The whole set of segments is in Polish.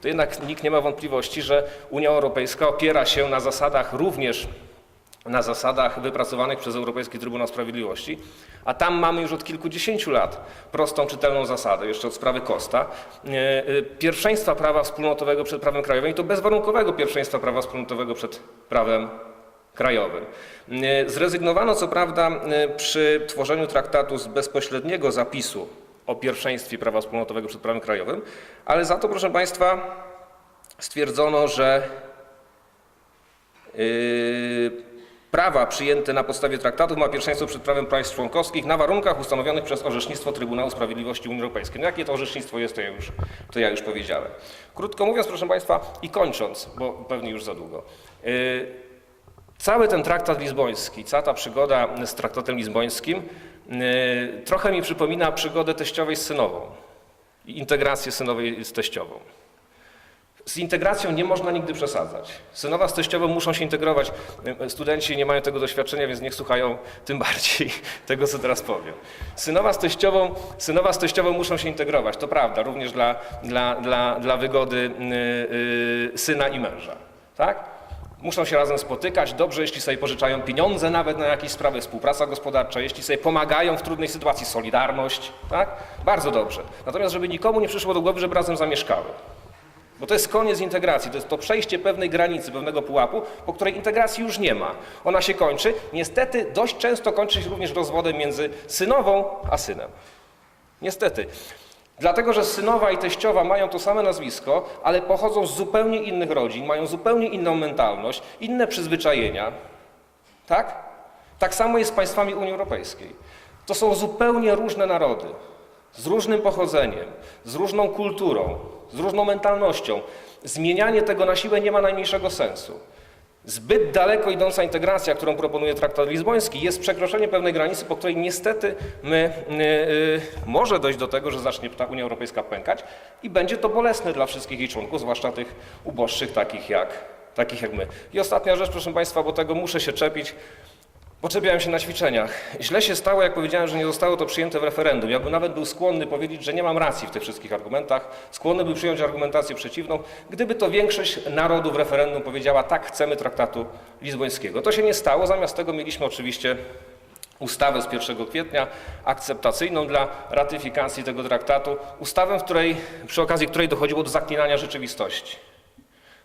to jednak nikt nie ma wątpliwości, że Unia Europejska opiera się na zasadach również na zasadach wypracowanych przez Europejski Trybunał Sprawiedliwości, a tam mamy już od kilkudziesięciu lat prostą, czytelną zasadę, jeszcze od sprawy Costa, e, e, pierwszeństwa prawa wspólnotowego przed prawem krajowym i to bezwarunkowego pierwszeństwa prawa wspólnotowego przed prawem krajowym. E, Zrezygnowano co prawda przy tworzeniu traktatu z bezpośredniego zapisu o pierwszeństwie prawa wspólnotowego przed prawem krajowym, ale za to, proszę Państwa, stwierdzono, że Yy, prawa przyjęte na podstawie traktatów ma pierwszeństwo przed prawem państw członkowskich na warunkach ustanowionych przez orzecznictwo Trybunału Sprawiedliwości Unii Europejskiej. No jakie to orzecznictwo jest, to ja już, to ja już powiedziałem. Krótko mówiąc, proszę Państwa, i kończąc, bo pewnie już za długo. Yy, Cały ten traktat lizboński, cała ta przygoda z traktatem lizbońskim trochę mi przypomina przygodę teściowej z synową i integrację synowej z teściową. Z integracją nie można nigdy przesadzać. Synowa z teściową muszą się integrować. Studenci nie mają tego doświadczenia, więc niech słuchają tym bardziej tego, co teraz powiem. Synowa z teściową, synowa z teściową muszą się integrować, to prawda, również dla, dla, dla, dla wygody yy, syna i męża. Tak? Muszą się razem spotykać. Dobrze, jeśli sobie pożyczają pieniądze nawet na jakieś sprawy, współpraca gospodarcza, jeśli sobie pomagają w trudnej sytuacji, solidarność. Tak? Bardzo dobrze. Natomiast, żeby nikomu nie przyszło do głowy, żeby razem zamieszkały. Bo to jest koniec integracji, to jest to przejście pewnej granicy, pewnego pułapu, po której integracji już nie ma. Ona się kończy. Niestety dość często kończy się również rozwodem między synową a synem. Niestety. Dlatego, że synowa i teściowa mają to same nazwisko, ale pochodzą z zupełnie innych rodzin, mają zupełnie inną mentalność, inne przyzwyczajenia. Tak? Tak samo jest z państwami Unii Europejskiej. To są zupełnie różne narody, z różnym pochodzeniem, z różną kulturą, z różną mentalnością. Zmienianie tego na siłę nie ma najmniejszego sensu. Zbyt daleko idąca integracja, którą proponuje traktat lizboński, jest przekroczeniem pewnej granicy, po której niestety my, yy, yy, może dojść do tego, że zacznie ta Unia Europejska pękać i będzie to bolesne dla wszystkich jej członków, zwłaszcza tych uboższych, takich jak, takich jak my. I ostatnia rzecz, proszę Państwa, bo tego muszę się czepić. Poczepiałem się na ćwiczeniach. Źle się stało, jak powiedziałem, że nie zostało to przyjęte w referendum. Ja bym nawet był skłonny powiedzieć, że nie mam racji w tych wszystkich argumentach. Skłonny był przyjąć argumentację przeciwną, gdyby to większość narodu w referendum powiedziała tak, chcemy traktatu lizbońskiego. To się nie stało. Zamiast tego mieliśmy oczywiście ustawę z 1 kwietnia akceptacyjną dla ratyfikacji tego traktatu. Ustawę, w której, przy okazji której dochodziło do zaklinania rzeczywistości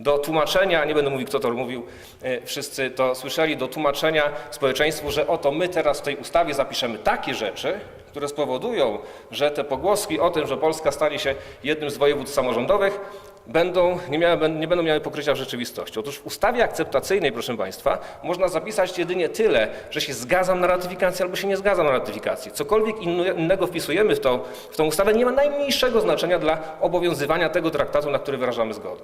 do tłumaczenia, nie będę mówił, kto to mówił, e, wszyscy to słyszeli, do tłumaczenia społeczeństwu, że oto my teraz w tej ustawie zapiszemy takie rzeczy, które spowodują, że te pogłoski o tym, że Polska stanie się jednym z województw samorządowych, będą, nie, miały, nie będą miały pokrycia w rzeczywistości. Otóż w ustawie akceptacyjnej, proszę Państwa, można zapisać jedynie tyle, że się zgadzam na ratyfikację albo się nie zgadzam na ratyfikację. Cokolwiek innego wpisujemy w, to, w tą ustawę nie ma najmniejszego znaczenia dla obowiązywania tego traktatu, na który wyrażamy zgodę.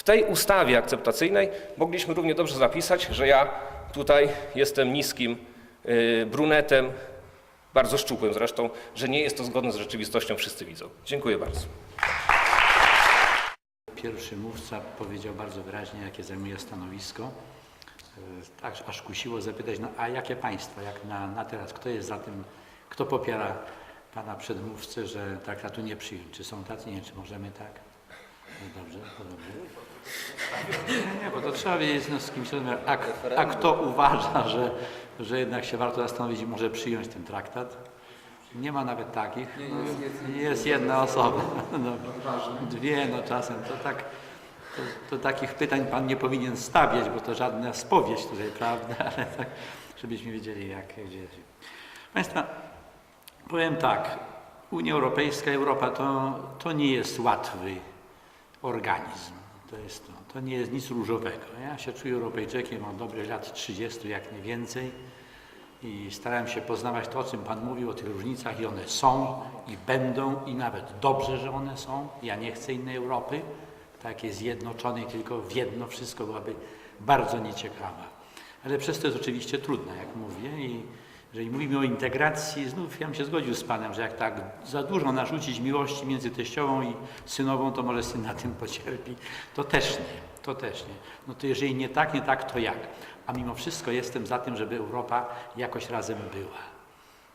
W tej ustawie akceptacyjnej mogliśmy równie dobrze zapisać, że ja tutaj jestem niskim yy, brunetem, bardzo szczupłym zresztą, że nie jest to zgodne z rzeczywistością, wszyscy widzą. Dziękuję bardzo. Pierwszy mówca powiedział bardzo wyraźnie, jakie zajmuje stanowisko. Tak, aż kusiło zapytać, no a jakie państwo, jak na, na teraz, kto jest za tym, kto popiera pana przedmówcę, że traktatu nie przyjąć? Czy są tacy? Nie, czy możemy tak? No dobrze, to dobrze. Nie, nie, bo to trzeba wiedzieć, no, z kimś. A, a kto uważa, że, że jednak się warto zastanowić i może przyjąć ten traktat? Nie ma nawet takich. No, jest jedna osoba. No, dwie, no czasem. To tak, to, to takich pytań pan nie powinien stawiać, bo to żadna spowiedź tutaj, prawda? Ale tak, żebyśmy wiedzieli, jak gdzie. Państwa, powiem tak. Unia Europejska, Europa to, to nie jest łatwy organizm. To, jest to, to nie jest nic różowego. Ja się czuję Europejczykiem od dobrych lat 30, jak nie więcej. I starałem się poznawać to, o czym Pan mówił, o tych różnicach i one są i będą i nawet dobrze, że one są. Ja nie chcę innej Europy, takiej zjednoczonej tylko w jedno wszystko byłaby bardzo nieciekawa. Ale przez to jest oczywiście trudne, jak mówię i jeżeli mówimy o integracji, znów ja bym się zgodził z Panem, że jak tak za dużo narzucić miłości między teściową i synową, to może syn na tym pocierpi. To też nie, to też nie. No to jeżeli nie tak, nie tak, to jak? A mimo wszystko jestem za tym, żeby Europa jakoś razem była.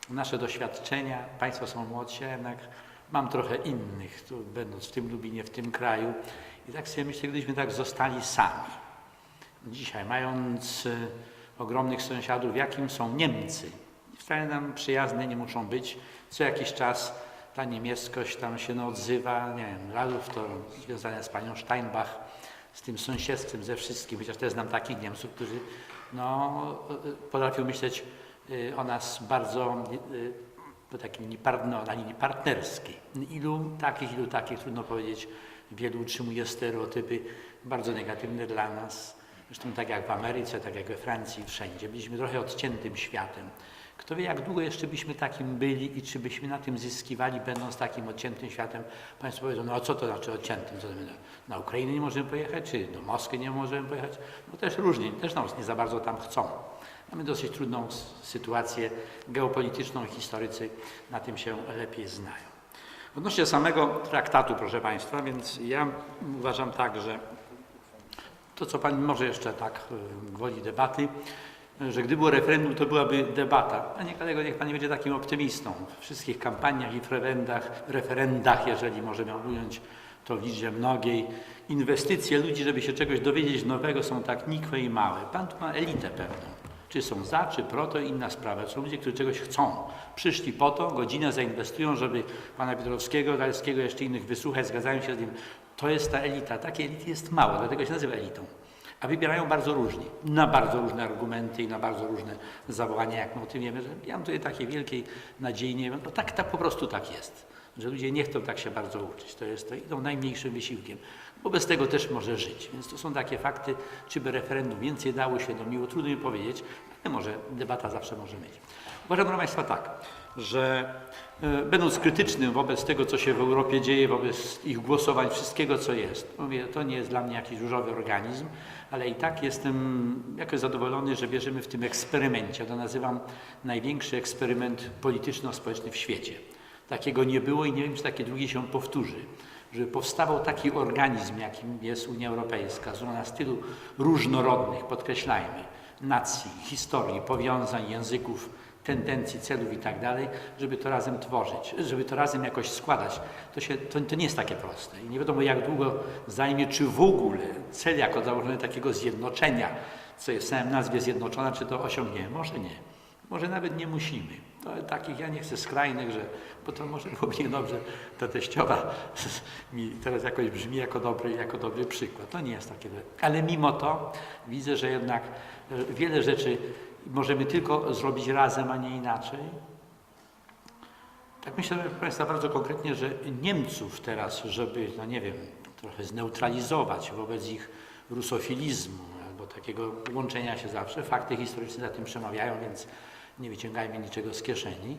Nasze doświadczenia, Państwo są młodsi, jednak mam trochę innych, tu, będąc w tym Lubinie, w tym kraju. I tak sobie myślę, gdybyśmy tak zostali sami, dzisiaj mając y, ogromnych sąsiadów, jakim są Niemcy, wcale nam przyjazne nie muszą być, co jakiś czas ta niemieckość tam się no, odzywa, nie wiem, Radów to związane z panią Steinbach, z tym sąsiedztwem, ze wszystkim, chociaż też znam takich Niemców, którzy no, potrafią myśleć y, o nas bardzo y, po par- no, na linii partnerskiej. Ilu takich, ilu takich, trudno powiedzieć, wielu utrzymuje stereotypy bardzo negatywne dla nas. Zresztą tak jak w Ameryce, tak jak we Francji, wszędzie. Byliśmy trochę odciętym światem. Kto wie, jak długo jeszcze byśmy takim byli i czy byśmy na tym zyskiwali, będąc takim odciętym światem. Państwo powiedzą, no co to znaczy odciętym? Co my na, Ukrainę nie możemy pojechać, czy do Moskwy nie możemy pojechać? No też różnie, też nas nie za bardzo tam chcą. Mamy dosyć trudną sytuację geopolityczną historycy na tym się lepiej znają. Odnośnie samego traktatu, proszę Państwa, więc ja uważam tak, że to, co Pan może jeszcze tak y, gwoli debaty, że gdy było referendum, to byłaby debata. Panie kolego, niech Pan nie będzie takim optymistą. W wszystkich kampaniach i referendach, referendach jeżeli możemy ująć to w liczbie mnogiej, inwestycje ludzi, żeby się czegoś dowiedzieć nowego, są tak nikłe i małe. Pan tu ma elitę pewną. Czy są za, czy pro, to inna sprawa. To są ludzie, którzy czegoś chcą. Przyszli po to, godzinę zainwestują, żeby pana Piotrowskiego, Dalskiego, jeszcze innych wysłuchać, zgadzają się z nim. To jest ta elita. Takiej elity jest mało, dlatego się nazywa elitą. A wybierają bardzo różni, na bardzo różne argumenty i na bardzo różne zawołania, jak my o tym wiemy, że ja mam tutaj takiej wielkiej nadziei, nie wiem, no tak, tak po prostu tak jest, że ludzie nie chcą tak się bardzo uczyć, to jest to idą najmniejszym wysiłkiem, bo bez tego też może żyć, więc to są takie fakty, czy by referendum więcej dało się, no miło, trudno mi powiedzieć, ale może debata zawsze może być. Uważam, proszę Państwa, tak, że e, będąc krytycznym wobec tego, co się w Europie dzieje, wobec ich głosowań, wszystkiego, co jest, mówię, to nie jest dla mnie jakiś różowy organizm, ale i tak jestem jakoś zadowolony, że bierzemy w tym eksperymencie. To nazywam największy eksperyment polityczno-społeczny w świecie. Takiego nie było i nie wiem, czy takie drugie się powtórzy. Żeby powstawał taki organizm, jakim jest Unia Europejska, złożona z tylu różnorodnych, podkreślajmy, nacji, historii, powiązań, języków, tendencji, celów i tak dalej, żeby to razem tworzyć, żeby to razem jakoś składać. To, się, to, to nie jest takie proste. I nie wiadomo, jak długo zajmie, czy w ogóle cel jako założenie takiego zjednoczenia, co jest w samym nazwie zjednoczona, czy to osiągniemy. Może nie. Może nawet nie musimy. To, takich ja nie chcę skrajnych, że, bo to może byłoby niedobrze, ta teściowa mi teraz jakoś brzmi jako dobry, jako dobry przykład. To nie jest takie. Ale mimo to widzę, że jednak e, wiele rzeczy możemy tylko zrobić razem, a nie inaczej. Tak myślę, proszę Państwa, bardzo konkretnie, że Niemców teraz, żeby, no nie wiem, trochę zneutralizować wobec ich rusofilizmu albo takiego łączenia się zawsze, fakty historyczne za tym przemawiają, więc nie wyciągajmy niczego z kieszeni,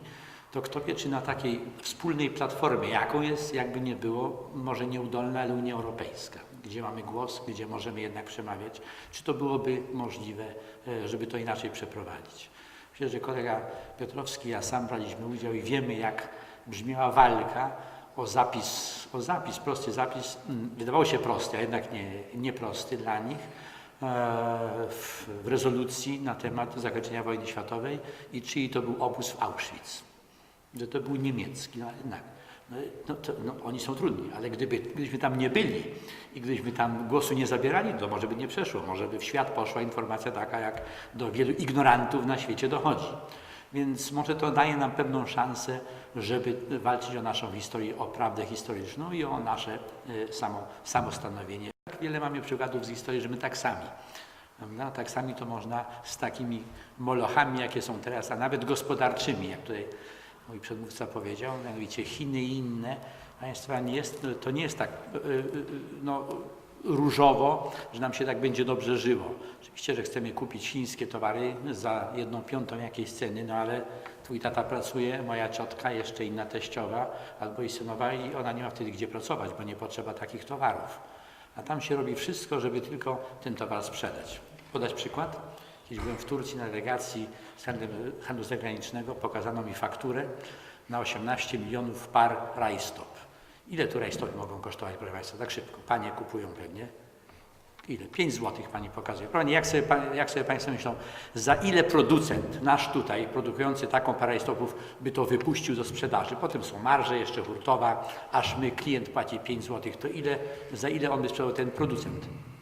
to kto wie, czy na takiej wspólnej platformie, jaką jest, jakby nie było, może nieudolna, ale Unia Europejska, gdzie mamy głos, gdzie możemy jednak przemawiać, czy to byłoby możliwe, e, żeby to inaczej przeprowadzić. Myślę, że kolega Piotrowski, ja sam braliśmy udział i wiemy, jak brzmiała walka o zapis, o zapis, prosty zapis, mm, wydawało się prosty, a jednak nie, nie prosty dla nich, e, w, w rezolucji na temat zakończenia wojny światowej i czyj to był obóz w Auschwitz. Że to był niemiecki, no jednak. No, no, to, no, oni są trudni, ale gdyby, gdybyśmy tam nie byli i gdybyśmy tam głosu nie zabierali, to może by nie przeszło, może by w świat poszła informacja taka, jak do wielu ignorantów na świecie dochodzi. Więc może to daje nam pewną szansę, żeby walczyć o naszą historię, o prawdę historyczną i o nasze y, samo, samostanowienie. Tak wiele mamy przykładów z historii, że my tak sami. Prawda? Tak sami to można z takimi molochami, jakie są teraz, a nawet gospodarczymi, jak tutaj mój przedmówca powiedział, mianowicie Chiny i inne państwa, nie jest, to nie jest tak y, y, no, różowo, że nam się tak będzie dobrze żyło. Oczywiście, że chcemy kupić chińskie towary za jedną piątą jakiejś ceny, no ale twój tata pracuje, moja ciotka, jeszcze inna teściowa albo i synowa i ona nie ma wtedy gdzie pracować, bo nie potrzeba takich towarów. A tam się robi wszystko, żeby tylko ten towar sprzedać. Podać przykład? Kiedyś byłem w Turcji na delegacji z handlu, handlu zagranicznego, pokazano mi fakturę na 18 milionów par rajstop. Ile tu rajstopy mogą kosztować, proszę Państwa, tak szybko? Panie kupują pewnie. Ile? 5 zł Pani pokazuje. Prawda? Jak sobie, jak sobie Państwo myślą, za ile producent nasz tutaj, produkujący taką parę istopów, by to wypuścił do sprzedaży? Potem są marże jeszcze hurtowa, aż my klient płaci 5 zł, to ile, za ile on by sprzedał ten producent?